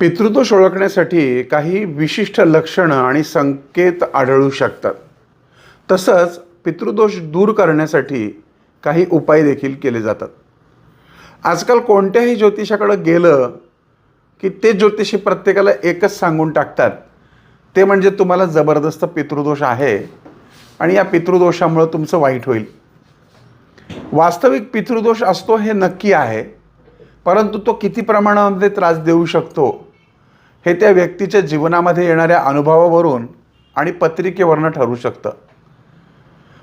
पितृदोष ओळखण्यासाठी काही विशिष्ट लक्षणं आणि संकेत आढळू शकतात. तसंच पितृदोष दूर करण्यासाठी काही उपाय देखील केले जातात. आजकाल कोणत्याही ज्योतिषाकडं गेलं की ते ज्योतिषी प्रत्येकाला एकच सांगून टाकतात. ते म्हणजे तुम्हाला जबरदस्त पितृदोष आहे आणि या पितृदोषामुळं तुमचं वाईट होईल. वास्तविक पितृदोष असतो हे नक्की आहे परंतु तो किती प्रमाणामध्ये त्रास देऊ शकतो हे त्या व्यक्तीच्या जीवनामध्ये येणाऱ्या अनुभवावरून आणि पत्रिकेवरनं ठरू शकतं.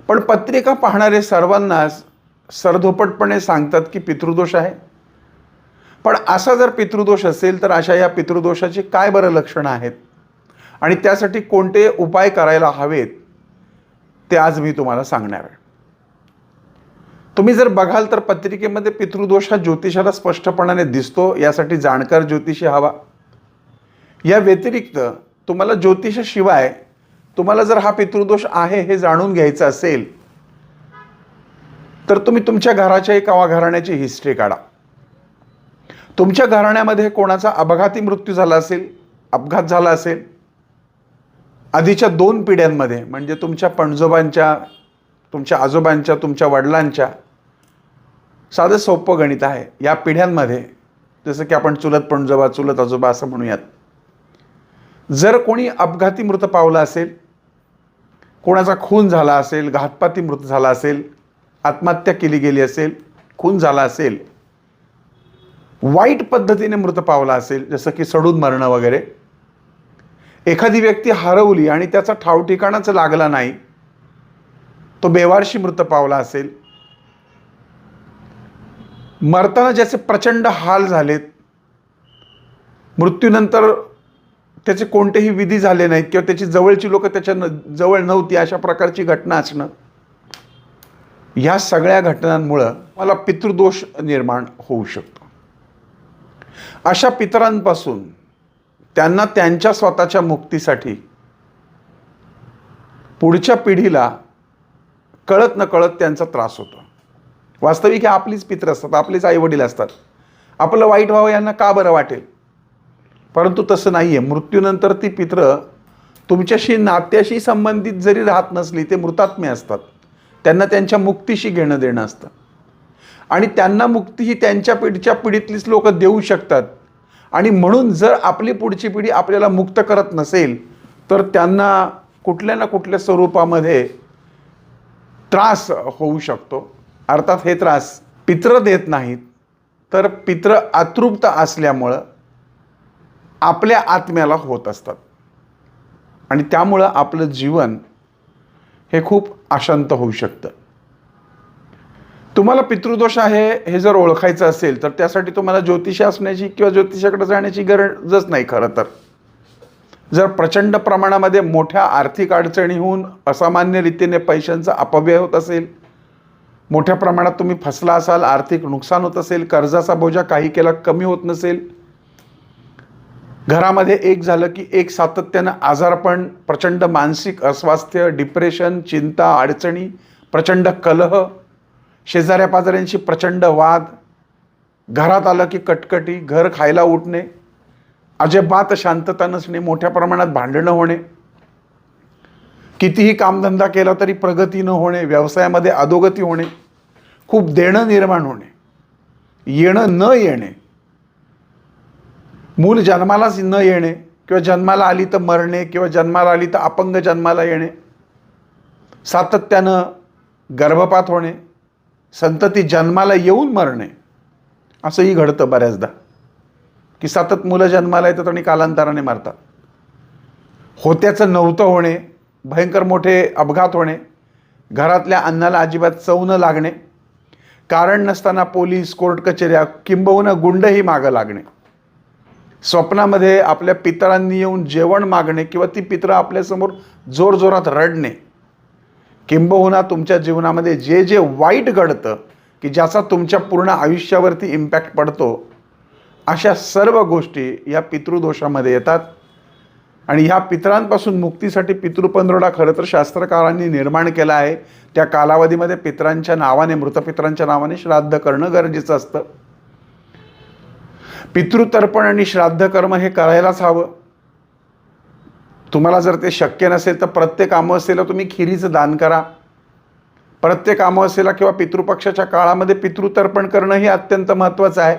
पण पत्रिका पाहणारे सर्वांनाच सरधोपटपणे सांगतात की पितृदोष आहे. पण असा जर पितृदोष असेल तर अशा या पितृदोषाची काय बरं लक्षणं आहेत? आणि त्यासाठी कोणते उपाय करायला हवेत? ते आज मी तुम्हाला सांगणार आहे. तुम्ही जर बघाल तर पत्रिकेमध्ये पितृदोष हा ज्योतिषाला स्पष्टपणाने दिसतो यासाठी जाणकार ज्योतिषी हवा. या व्यतिरिक्त तुम्हाला ज्योतिषाशिवाय तुम्हाला जर हा पितृदोष आहे हे जाणून घ्यायचं असेल तर तुम्ही तुमच्या घराच्या एका घराण्याची हिस्ट्री काढा. तुमच्या घराण्यामध्ये कोणाचा अपघाती मृत्यू झाला असेल अपघात झाला असेल आधीच्या दोन पिढ्यांमध्ये म्हणजे तुमच्या पणजोबांच्या तुमच्या आजोबांच्या तुमच्या वडिलांच्या साधं सोपं गणित आहे. या पिढ्यांमध्ये जसं की आपण चुलत पणजोबा चुलत आजोबा असं म्हणूयात जर कोणी अपघाती मृत पावला असेल कोणाचा खून झाला असेल घातपाती मृत झाला असेल आत्महत्या केली गेली असेल खून झाला असेल वाईट पद्धतीने मृत पावला असेल जसं की सडून मरणं वगैरे एखादी व्यक्ती हरवली आणि त्याचा ठाव ठिकाणाच लागला नाही तो बेवारशी मृत पावला असेल मरताना ज्याचे प्रचंड हाल झालेत मृत्यूनंतर त्याचे कोणतेही विधी झाले नाहीत किंवा त्याची जवळची लोक त्याच्या न जवळ नव्हती अशा प्रकारची घटना असणं. ह्या सगळ्या घटनांमुळं मला पितृदोष निर्माण होऊ शकतो. अशा पितरांपासून त्यांना त्यांच्या स्वतःच्या मुक्तीसाठी पुढच्या पिढीला कळत न कळत त्यांचा त्रास होतो. वास्तविक हे आपलीच पित्र असतात आपलेच आईवडील असतात. आपलं वाईट व्हावं यांना का बरं वाटेल? परंतु तसं नाही आहे मृत्यूनंतर ती पित्र तुमच्याशी नात्याशी संबंधित जरी राहत नसली ते मृतात्मे असतात. त्यांना त्यांच्या मुक्तीशी घेणं देणं असतं. आणि त्यांना मुक्ती ही त्यांच्या पिढीच्या पिढीतलीच लोक देऊ शकतात. आणि म्हणून जर आपली पुढची पिढी आपल्याला मुक्त करत नसेल तर त्यांना कुठल्या ना कुठल्या स्वरूपामध्ये त्रास होऊ शकतो. अर्थात हे त्रास पित्र देत नाहीत तर पित्र अतृप्त असल्यामुळं आपल्या आत्म्याला होत असतात. आणि त्यामुळं आपलं जीवन हे खूप अशांत होऊ शकतं. तुम्हाला पितृदोष आहे हे जर ओळखायचं असेल तर त्यासाठी तुम्हाला ज्योतिषी असण्याची किंवा ज्योतिषाकडे जाण्याची गरजच नाही खरं तर. जर प्रचंड प्रमाणामध्ये मोठ्या आर्थिक अडचणीहून असामान्य रीतीने पैशांचा अपव्यय होत असेल मोठ्या प्रमाणात तुम्ही फसला असाल आर्थिक नुकसान होत असेल कर्जाचा बोजा काही केला कमी होत नसेल घरामध्ये एक झालं की एक सातत्यानं आजारपण प्रचंड मानसिक अस्वास्थ्य डिप्रेशन चिंता अडचणी प्रचंड कलह शेजाऱ्या पाजाऱ्यांशी प्रचंड वाद घरात आलं की कटकटी घर खायला उठणे अजिबात शांतता नसणे मोठ्या प्रमाणात भांडणं होणे कितीही कामधंदा केला तरी प्रगती न होणे व्यवसायामध्ये अधोगती होणे खूप देणं निर्माण होणे येणं न येणे मूल जन्मालाच न येणे किंवा जन्माला आली तर मरणे किंवा जन्माला आली तर अपंग जन्माला येणे. सातत्यानं गर्भपात होणे संतती जन्माला येऊन मरणे असंही घडतं बऱ्याचदा. की सतत मुलं जन्माला येतात आणि कालांतराने मारतात. होत्याचं नव्हतं होणे भयंकर मोठे अपघात होणे घरातल्या अन्नाला अजिबात चव न लागणे कारण नसताना पोलीस कोर्ट कचेऱ्या किंबहुना गुंडही मागं लागणे. स्वप्नामध्ये आपल्या पितरांनी येऊन जेवण मागणे किंवा ती पितरं आपल्यासमोर जोरजोरात रडणे. किंबहुना तुमच्या जीवनामध्ये जे जे वाईट घडतं की ज्याचा तुमच्या पूर्ण आयुष्यावरती इम्पॅक्ट पडतो अशा सर्व गोष्टी या पितृदोषामध्ये येतात. आणि ह्या पितरांपासून मुक्तीसाठी पितृपंधरवडा खरं तर शास्त्रकारांनी निर्माण केला आहे. त्या कालावधीमध्ये पितरांच्या नावाने मृतपितरांच्या नावाने श्राद्ध करणं गरजेचं असतं. पितृतर्पण आणि श्राद्ध कर्म हे करायलाच हवं. तुम्हाला जर ते शक्य नसेल तर प्रत्येक अमावस्येला तुम्ही खिरीचं दान करा. प्रत्येक अमावस्येला किंवा पितृपक्षाच्या काळामध्ये पितृतर्पण करणं हे अत्यंत महत्त्वाचं आहे.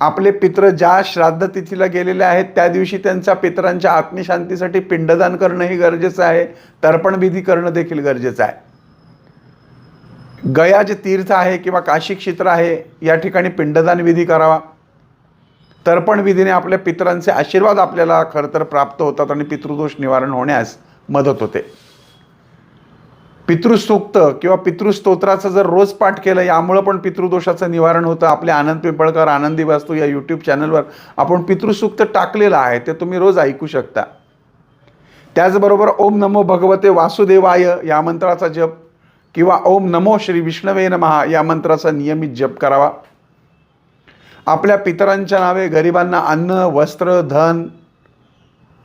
आपले पित्र ज्या श्राद्ध तिथीला गेलेले आहेत त्या दिवशी त्यांच्या पितरांच्या आत्मशांतीसाठी पिंडदान करणंही गरजेचं आहे. तर्पण विधी करणं देखील गरजेचं आहे. गया जे तीर्थ आहे किंवा काशी क्षेत्र आहे या ठिकाणी पिंडदान विधी करावा. तर्पण विधीने आपल्या पितरांचे आशीर्वाद आपल्याला खरं तर प्राप्त होतात आणि पितृदोष निवारण होण्यास मदत होते. पितृसूक्त किंवा पितृस्तोत्राचं जर रोज पाठ केलं यामुळं पण पितृदोषाचं निवारण होतं. आपले आनंद पिंपळकर आनंदी वास्तू या यूट्यूब चॅनलवर आपण पितृसूक्त टाकलेलं आहे ते तुम्ही रोज ऐकू शकता. त्याचबरोबर ओम नमो भगवते वासुदेवाय या मंत्राचा जप किंवा ओम नमो श्री विष्णवे नमहा या मंत्राचा नियमित जप करावा. आपल्या पितरांच्या नावे गरिबांना अन्न वस्त्र धन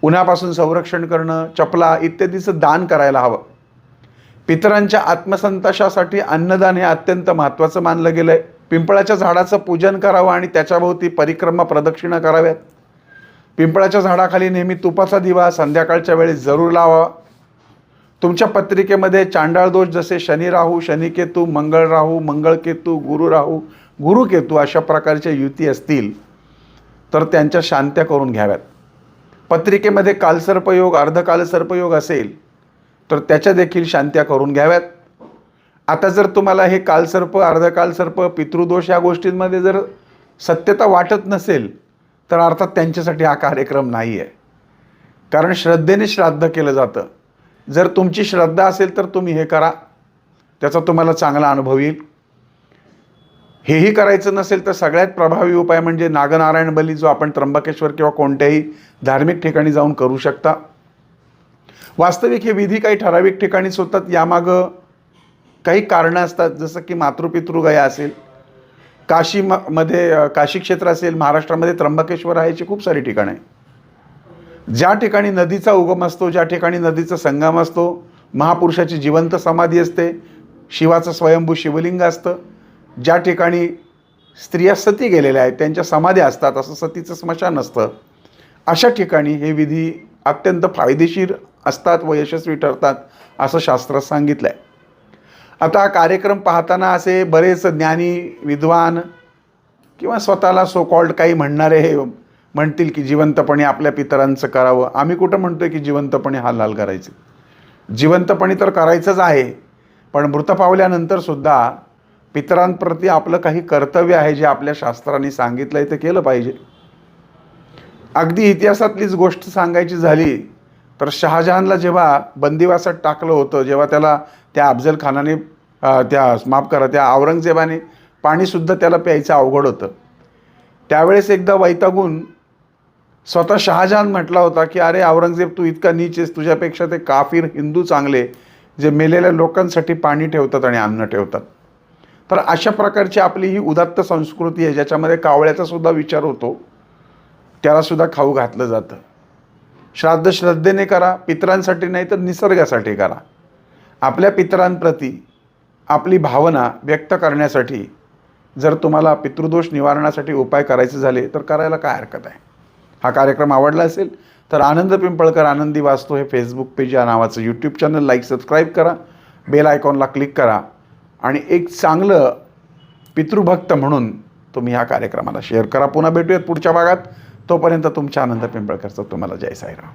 उन्हापासून संरक्षण करणं चपला इत्यादीचं दान करायला हवं. पितरांच्या आत्मसंतोषासाठी अन्नदान हे अत्यंत महत्त्वाचं मानलं गेलं आहे पिंपळाच्या झाडाचं पूजन करावं आणि त्याच्याभोवती परिक्रमा प्रदक्षिणा कराव्यात. पिंपळाच्या झाडाखाली नेहमी तुपाचा दिवा संध्याकाळच्या वेळी जरूर लावा तुमच्या पत्रिकेमध्ये चांडाळ दोष जसे शनी राहू शनिकेतू मंगळ राहू मंगळकेतू गुरु राहू गुरुकेतू अशा प्रकारच्या युती असतील तर त्यांच्या शांत्या करून घ्याव्यात. पत्रिकेमध्ये कालसर्पयोग अर्धकालसर्पयोग असेल तर त्याच्या देखील शांत्या करून घ्याव्यात. आता जर तुम्हाला हे कालसर्प अर्धकालसर्प पितृदोष या गोष्टींमध्ये जर सत्यता वाटत नसेल तर अर्थात त्यांच्यासाठी हा कार्यक्रम नाही आहे कारण श्रद्धेने श्राद्ध केलं जातं. जर तुमची श्रद्धा असेल तर तुम्ही हे करा. त्याचा तुम्हाला चांगला अनुभव येईल. हेही करायचं नसेल तर सगळ्यात प्रभावी उपाय म्हणजे नागनारायण बली जो आपण त्र्यंबकेश्वर किंवा कोणत्याही धार्मिक ठिकाणी जाऊन करू शकता. वास्तविक हे विधी काही ठराविक ठिकाणीच होतात. यामागं काही कारणं असतात. जसं की मातृपितृगया असेल काशी म मध्ये काशी क्षेत्र असेल महाराष्ट्रामध्ये त्र्यंबकेश्वर आहे याची खूप सारी ठिकाणं आहे ज्या ठिकाणी नदीचा उगम असतो ज्या ठिकाणी नदीचा संगम असतो महापुरुषाची जिवंत समाधी असते शिवाचं स्वयंभू शिवलिंग असतं ज्या ठिकाणी स्त्रिया सती गेलेल्या आहेत त्यांच्या समाध्या असतात असं सतीचं स्मशान असतं अशा ठिकाणी हे विधी अत्यंत फायदेशीर असतात व यशस्वी ठरतात असं शास्त्रात सांगितलं आहे आता कार्यक्रम पाहताना असे बरेच ज्ञानी विद्वान किंवा स्वतःला सो कॉल्ड काही म्हणणारे हे म्हणतील की जिवंतपणे आपल्या पितरांचं करावं. आम्ही कुठं म्हणतोय की जिवंतपणे हाल हाल करायचे? जिवंतपणे तर करायचंच आहे पण मृत पावल्यानंतरसुद्धा पितरांप्रती आपलं काही कर्तव्य आहे जे आपल्या शास्त्रांनी सांगितलं आहे ते केलं पाहिजे. अगदी इतिहासातलीच गोष्ट सांगायची झाली तर शहाजहानला जेव्हा बंदिवासात टाकलं होतं जेव्हा त्याला त्या अफजल खानाने त्या माफ करा त्या औरंगजेबाने पाणीसुद्धा त्याला प्यायचं अवघड होतं. त्यावेळेस एकदा वैतागून स्वतः शहाजहान म्हटला होता की अरे औरंगजेब तू इतका नीच आहेस तुझ्यापेक्षा ते काफीर हिंदू चांगले जे मेलेल्या लोकांसाठी पाणी ठेवतात आणि अन्न ठेवतात. तर अशा प्रकारची आपली ही उदात्त संस्कृती आहे ज्याच्यामध्ये कावळ्याचा सुद्धा विचार होतो त्यालासुद्धा खाऊ घातलं जातं. श्राद्ध श्रद्धेने करा पितरांसाठी नाही तर निसर्गासाठी करा. आपल्या पितरांप्रती आपली भावना व्यक्त करण्यासाठी जर तुम्हाला पितृदोष निवारणासाठी उपाय करायचे झाले तर करायला काय हरकत आहे? हा कार्यक्रम आवडला असेल तर आनंद पिंपळकर आनंदी वाचतो हे फेसबुक पेज या नावाचं यूट्यूब चॅनल लाईक सबस्क्राईब करा. बेल आयकॉनला क्लिक करा. आणि एक चांगलं पितृभक्त म्हणून तुम्ही ह्या कार्यक्रमाला शेअर करा. पुन्हा भेटूयात पुढच्या भागात. तोपर्यंत तुमच्या आनंद पिंपळकरचा तुम्हाला जय साईराम.